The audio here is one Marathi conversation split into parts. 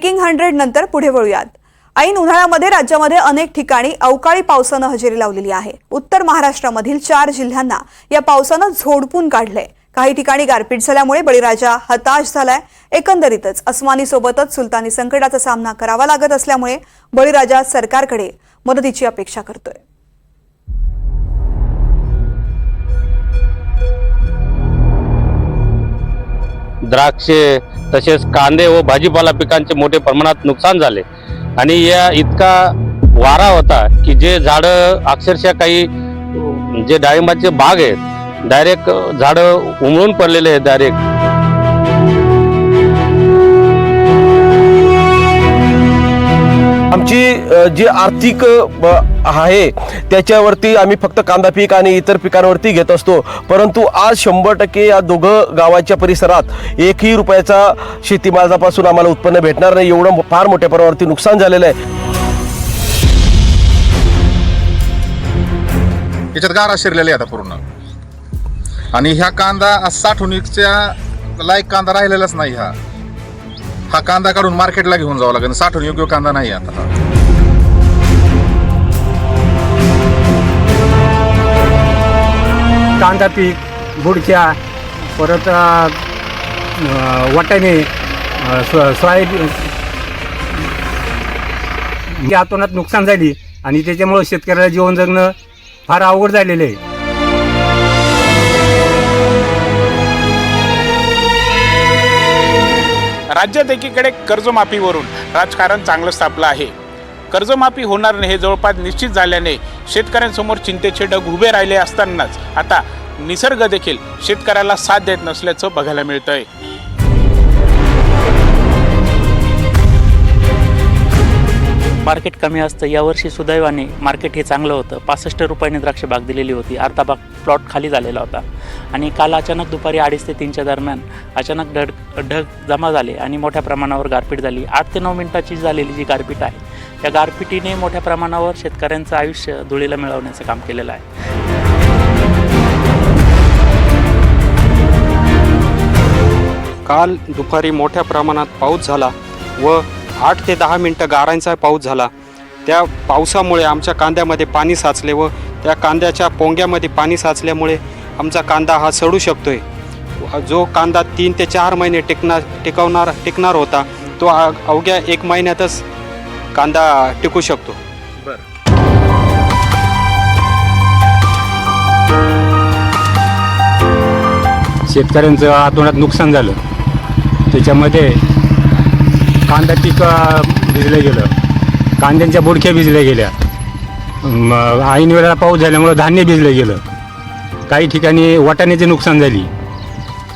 मेकिंग हंड्रेड नंतर पुढे वळूयात. ऐन उन्हाळ्यामध्ये राज्यामध्ये अनेक ठिकाणी अवकाळी पावसानं हजेरी लावलेली आहे. उत्तर महाराष्ट्रामधील चार जिल्ह्यांना या पावसानं झोडपून काढलंय. काही ठिकाणी गारपीट झाल्यामुळे बळीराजा हताश झालाय. एकंदरीतच अस्मानी सोबतच सुलतानी संकटाचा सामना करावा लागत असल्यामुळे बळीराजा सरकारकडे मदतीची अपेक्षा करतोय. द्राक्षे तसेच कांदे व भाजीपाला पिकांचे मोठे प्रमाणात नुकसान झाले. आणि या इतका वारा होता की जे झाडं अक्षरशः काही जे डाळिंबाचे बाग आहेत डायरेक्ट झाडं उमळून पडलेले आहेत डायरेक्ट आमची जी आर्थिक ब- आहे. त्याच्यावरती आम्ही फक्त कांदा पीक आणि इतर पिकांवरती घेत असतो. परंतु आज शंभर टक्के या दोघं गावाच्या परिसरात एकही रुपयाचा शेतीमालापासून आम्हाला उत्पन्न भेटणार नाही. एवढं फार मोठ्या प्रमाणावरती नुकसान झालेलं आहे. याच्यात गारा शिरलेले आता पूर्ण. आणि ह्या कांदा साठवणीच्या लायक कांदा राहिलेलाच नाही हा. हा कांदा काढून मार्केटला घेऊन जावं लागेल. साठवण योग्य कांदा नाही आता. हा कांदा पीक बुडक्या परत अ, वाटाणे सो सोयाबीन. या नुकसान झाली आणि त्याच्यामुळं शेतकऱ्याला जीवन जगणं फार अवघड झालेलं आहे. राज्यात एकीकडे कर्जमाफीवरून राजकारण चांगलं स्थापलं आहे. कर्जमाफी होणार नाही हे जवळपास निश्चित झाल्याने शेतकऱ्यांसमोर चिंतेचे डग उभे राहिले असतानाच आता निसर्ग देखील शेतकऱ्याला साथ देत नसल्याचं बघायला मिळतंय. मार्केट कमी असतं यावर्षी सुदैवाने मार्केट हे चांगलं होतं. पासष्ट रुपयाने द्राक्ष बाग दिलेली होती. अर्धा बाग प्लॉट खाली झालेला होता. आणि काल अचानक दुपारी अडीच ते तीनच्या दरम्यान अचानक ढग ढग जमा झाले आणि मोठ्या प्रमाणावर गारपीट झाली. आठ ते नऊ मिनिटाची झालेली जी गारपीट आहे त्या गारपिटीने मोठ्या प्रमाणावर शेतकऱ्यांचं आयुष्य धुळीला मिळवण्याचं काम केलेलं आहे. काल दुपारी मोठ्या प्रमाणात पाऊस झाला व आठ ते दहा मिनटं गारांचा पाऊस झाला. त्या पावसामुळे आमच्या कांद्यामध्ये पाणी साचले व त्या कांद्याच्या पोंग्यामध्ये पाणी साचल्यामुळे आमचा कांदा हा सडू शकतोय. जो कांदा तीन ते चार महिने टिकणार टिकवणार टिकणार होता तो अवघ्या एक महिन्यातच कांदा टिकू शकतो. शेतकऱ्यांचं अतोनात नुकसान झालं. त्याच्यामध्ये कांदा पीक भिजलं गेलं. कांद्यांच्या बुडक्या भिजल्या गेल्या. मग ऐन वेळेला पाऊस झाल्यामुळं धान्य भिजलं गेलं. काही ठिकाणी वाटाण्याचे नुकसान झाली.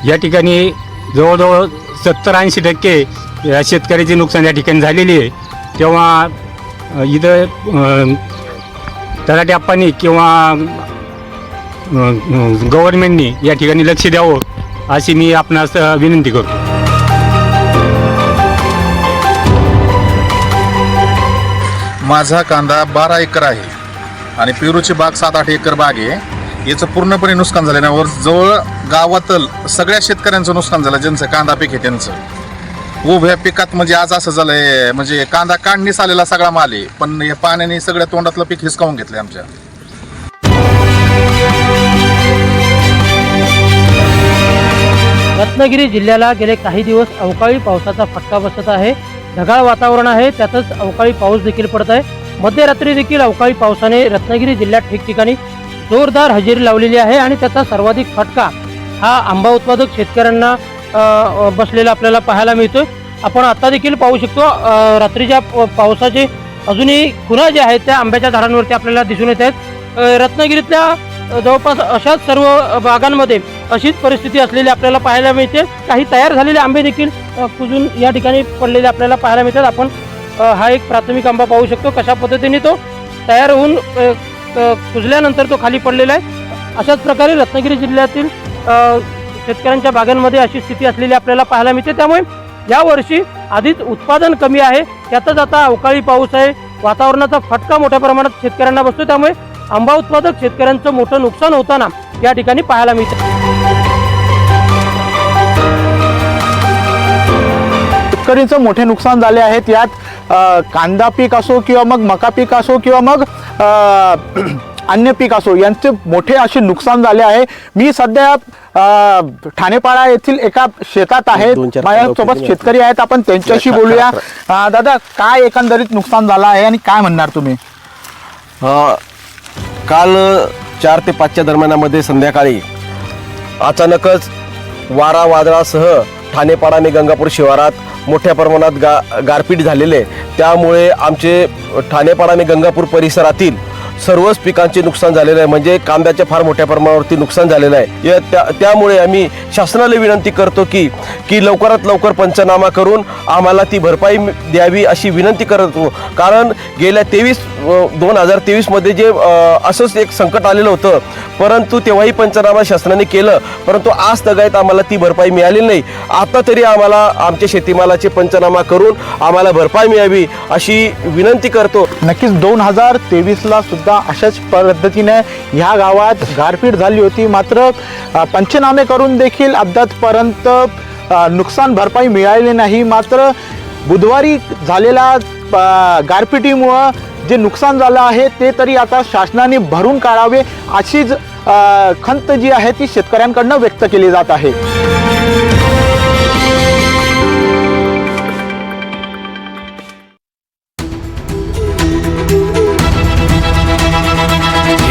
या ठिकाणी जवळजवळ सत्तर ऐंशी टक्के या शेतकऱ्याचे नुकसान या ठिकाणी झालेली आहे. तेव्हा इथं अ, तलाठी आप्पांनी किंवा गव्हर्नमेंटनी या ठिकाणी लक्ष द्यावं अशी मी आपणास विनंती करतो. माझा कांदा बारा एकर आहे आणि पेरूची बाग सात आठ एकर बाग आहे. याचं पूर्णपणे नुकसान झालं वर जवळ गावातल सगळ्या शेतकऱ्यांचं नुकसान झालं ज्यांचं कांदा पीक आहे त्यांचं. उभ्या पिकात म्हणजे आज असं झालंय म्हणजे कांदा काढणीस आलेला सगळा माल आहे पण या पाण्याने सगळ्या तोंडातलं पीक हिसकावून घेतलंय आमच्या. रत्नागिरी जिल्ह्याला गेले काही दिवस अवकाळी पावसाचा फटका बसत आहे. ढगाळ वातावरण आहे त्यातच अवकाळी पाऊस देखील पडत आहे. मध्यरात्री देखील अवकाळी पावसाने रत्नागिरी जिल्ह्यात ठिकठिकाणी जोरदार हजेरी लावलेली आहे आणि त्याचा सर्वाधिक फटका हा आंबा उत्पादक शेतकऱ्यांना बसलेला आपल्याला पाहायला मिळतो आपण आता देखील पाहू शकतो रात्रीच्या प- पावसाचे अजूनही खुणा ज्या आहेत त्या आंब्याच्या झाडांवरती आपल्याला दिसून येत आहेत. रत्नागिरीतल्या जवळपास अशाच सर्व बागांमध्ये अशीच परिस्थिती असलेली आपल्याला पाहायला मिळते. काही तयार झालेले आंबे देखील कुजून या ठिकाणी पडलेले आपल्याला पाहायला मिळतात. आपण हा एक प्राथमिक आंबा पाहू शकतो कशा पद्धतीने तो तयार होऊन कुजल्यानंतर तो खाली पडलेला आहे. अशाच प्रकारे रत्नागिरी जिल्ह्यातील शेतकऱ्यांच्या बागांमध्ये अशी स्थिती असलेली आपल्याला पाहायला मिळते. त्यामुळे यावर्षी आधीच उत्पादन कमी आहे. त्यातच आता अवकाळी पाऊस आहे. वातावरणाचा फटका मोठ्या प्रमाणात शेतकऱ्यांना बसतो त्यामुळे आंबा उत्पादक शेतकऱ्यांचं मोठं नुकसान होताना या ठिकाणी पाहायला मिळतं. इतकं शेतकरीचं मोठे नुकसान झाले आहेत. यात कांदा पीक असो किंवा मग मका पीक असो किंवा मग अन्य पीक असो यांचे मोठे असे नुकसान झाले आहे. मी सध्या ठाणेपाडा येथील एका शेतात आहे. माझ्यासोबत शेतकरी आहेत. आपण त्यांच्याशी बोलूया. दादा काय एकंदरीत नुकसान झालं आहे आणि काय म्हणणार तुम्ही? काल चार ते पाचच्या दरम्यानामध्ये संध्याकाळी अचानकच वारा वादळासह ठाणेपाडा आणि गंगापूर शिवारात मोठ्या प्रमाणात गा गारपीट झालेले. त्यामुळे आमचे ठाणेपाडा आणि गंगापूर परिसरातील सर्वच पिकांचे नुकसान झालेलं आहे. म्हणजे कांद्याचे फार मोठ्या प्रमाणावरती नुकसान झालेलं आहे. या त्या त्यामुळे आम्ही शासनाला विनंती करतो की की लवकरात लवकर पंचनामा करून आम्हाला ती भरपाई द्यावी अशी विनंती करतो कारण गेल्या तेवीस दोन हजार तेवीसमध्ये जे असंच एक संकट आलेलं होतं. परंतु तेव्हाही पंचनामा शासनाने केलं. परंतु आज तगायत आम्हाला ती भरपाई मिळालेली नाही. आता तरी आम्हाला आमच्या शेतीमालाचे पंचनामा करून आम्हाला भरपाई मिळावी अशी विनंती करतो. नक्कीच दोन हजार तेवीसला सुद्धा अशाच पद्धतीने ह्या गावात गारपीट झाली होती. मात्र पंचनामे करून देखील अद्यापपर्यंत नुकसान भरपाई मिळाली नाही. मात्र बुधवारी झालेल्या गारपिटीमुळं जे नुकसान झालं आहे ते तरी आता शासनाने भरून काढावे अशीच खंत जी आहे ती शेतकऱ्यांकडनं व्यक्त केली जात आहे.